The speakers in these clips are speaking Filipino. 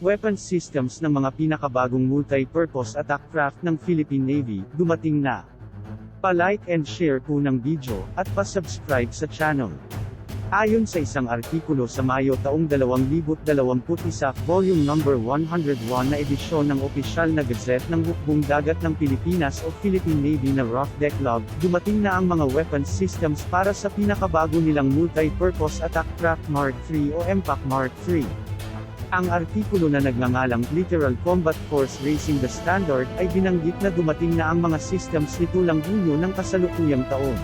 weapon systems ng mga pinakabagong multi-purpose attack craft ng Philippine Navy, dumating na. Pa-like and share po ng video, at pa-subscribe sa channel. Ayon sa isang artikulo sa Mayo taong 2021, volume number 101 na edisyon ng opisyal na gazette ng Hukbong Dagat ng Pilipinas o Philippine Navy na Rough Deck Log, dumating na ang mga weapon systems para sa pinakabago nilang multi-purpose attack craft Mark III o MPAC Mark III. Ang artikulo na nagngangalang Literal Combat Force Racing the Standard ay binanggit na dumating na ang mga systems nito lang Hunyo ng kasalukuyang taon.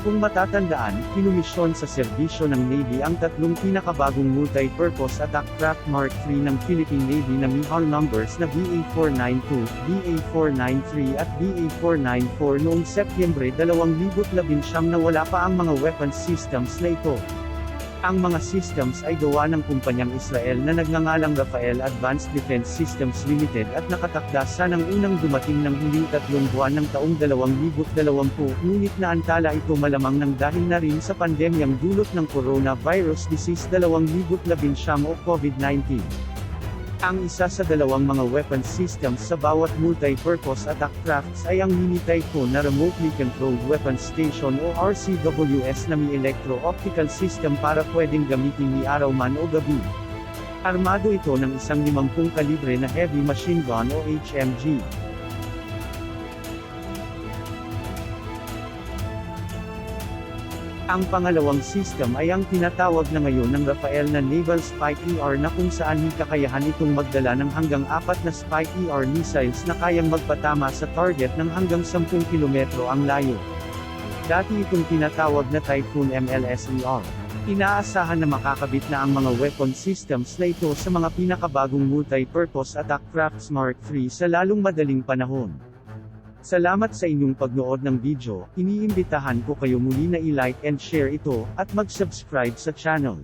Kung matatandaan, kinumisyon sa serbisyo ng Navy ang tatlong pinakabagong multi-purpose attack craft Mark III ng Philippine Navy na Mihal numbers na BA-492, BA-493 at BA-494 noong Setyembre 2019 na wala pa ang mga weapons systems na ito. Ang mga systems ay gawa ng kumpanyang Israel na nagngangalang Rafael Advanced Defense Systems Limited at nakatakda sa nang unang dumating ng huling tatlong buwan ng taong 2020, ngunit naantala ito malamang ng dahil na rin sa pandemyang dulot ng coronavirus disease 2019 o COVID-19. Ang isa sa dalawang mga weapon systems sa bawat multi-purpose attack crafts ay ang Mini Typhoon na Remotely Controlled Weapon Station o RCWS na may electro-optical system para pwedeng gamitin ni araw man o gabi. Armado ito ng isang 50 kalibre na heavy machine gun o HMG. Ang pangalawang system ay ang tinatawag na ngayon ng Rafael na Naval Spike ER na kung saan may kakayahan itong magdala ng hanggang apat na Spike ER missiles na kayang magpatama sa target ng hanggang 10 kilometro ang layo. Dati itong tinatawag na Typhoon MLSER. Inaasahan na makakabit na ang mga weapon systems na ito sa mga pinakabagong multi-purpose attack crafts Mark III sa lalong madaling panahon. Salamat sa inyong pagnood ng video, iniimbitahan ko kayo muli na i-like and share ito, at mag-subscribe sa channel.